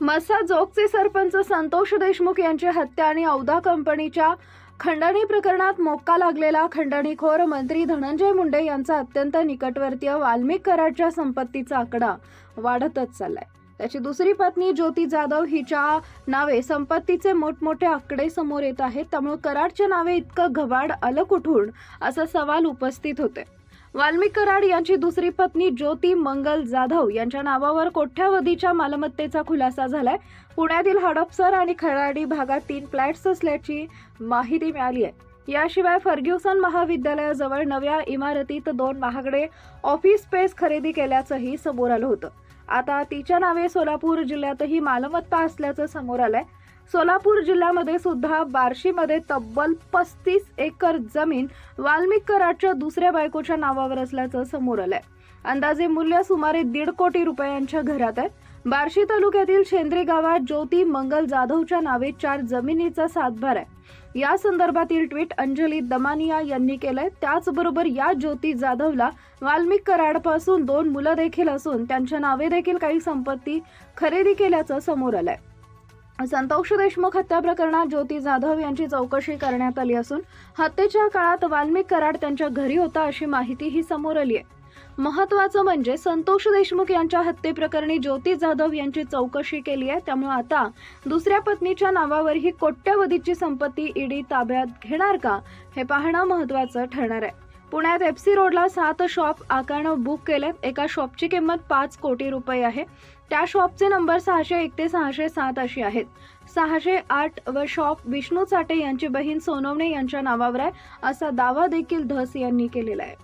मसा जोगचे सरपंच संतोष देशमुख यांची हत्या आणि औदा कंपनीच्या खंडणी प्रकरणात मोक्का लागलेला खंडणीखोर मंत्री धनंजय मुंडे यांचा अत्यंत निकटवर्तीय वाल्मिक कराडच्या संपत्तीचा आकडा वाढतच चाललाय. त्याची दुसरी पत्नी ज्योती जाधव हिच्या नावे संपत्तीचे मोठमोठे आकडे समोर येत आहेत. त्यामुळे कराडच्या नावे इतकं घबाड आलं कुठून असा सवाल उपस्थित होते वाल्मिक कराड यांची दुसरी पत्नी ज्योती मंगल जाधव यांच्या नावावर कोट्यावधीच्या मालमत्तेचा खुलासा झालाय. पुण्यातील हडपसर आणि खराडी भागात तीन फ्लॅट्स असल्याची माहिती मिळाली आहे. याशिवाय फर्ग्युसन महाविद्यालयाजवळ नव्या इमारतीत दोन महागडे ऑफिस स्पेस खरेदी केल्याचंही समोर आलं होतं. आता तिच्या नावे सोलापूर जिल्ह्यातही मालमत्ता असल्याचं समोर आलंय. सोलापूर जिल्ह्यामध्ये सुद्धा बार्शीमध्ये तब्बल पस्तीस एकर जमीन वाल्मिक कराडच्या दुसऱ्या बायकोच्या नावावर असल्याचं समोर आलंय. अंदाजे मूल्य सुमारे दीड कोटी रुपयांच्या घरात आहे. बार्शी तालुक्यातील शेंद्रे गावात ज्योती मंगल जाधवच्या नावे चार जमिनीचा सातभार आहे. या संदर्भातील ट्विट अंजली दमानिया यांनी केलंय. त्याचबरोबर या ज्योती जाधवला वाल्मिक कराडपासून दोन मुलं देखील असून त्यांच्या नावे देखील काही संपत्ती खरेदी केल्याचं समोर आलंय. संतोष देशमुख हत्या प्रकरणात ज्योती जाधव यांची चौकशी करण्यात आली असून हत्येच्या काळात वाल्मिक कराड त्यांच्या घरी होता अशी माहितीही समोर आली आहे. महत्वाचं म्हणजे संतोष देशमुख यांच्या हत्येप्रकरणी ज्योती जाधव यांची चौकशी केली आहे. त्यामुळे आता दुसऱ्या पत्नीच्या नावावर ही कोट्यवधीची संपत्ती ईडी ताब्यात घेणार का हे पाहणं महत्वाचं ठरणार आहे. पुण्यात एफसी रोडला सात शॉप आकानं बुक केले एका शॉपची किंमत पाच कोटी रुपये आहे. त्या शॉपचे नंबर सहाशे एक ते सहाशे सात अशी आहेत. सहाशे आठ व शॉप विष्णू चाटे यांची बहीण सोनवणे यांच्या नावावर आहे. असा दावा देखील धस यांनी केलेला आहे.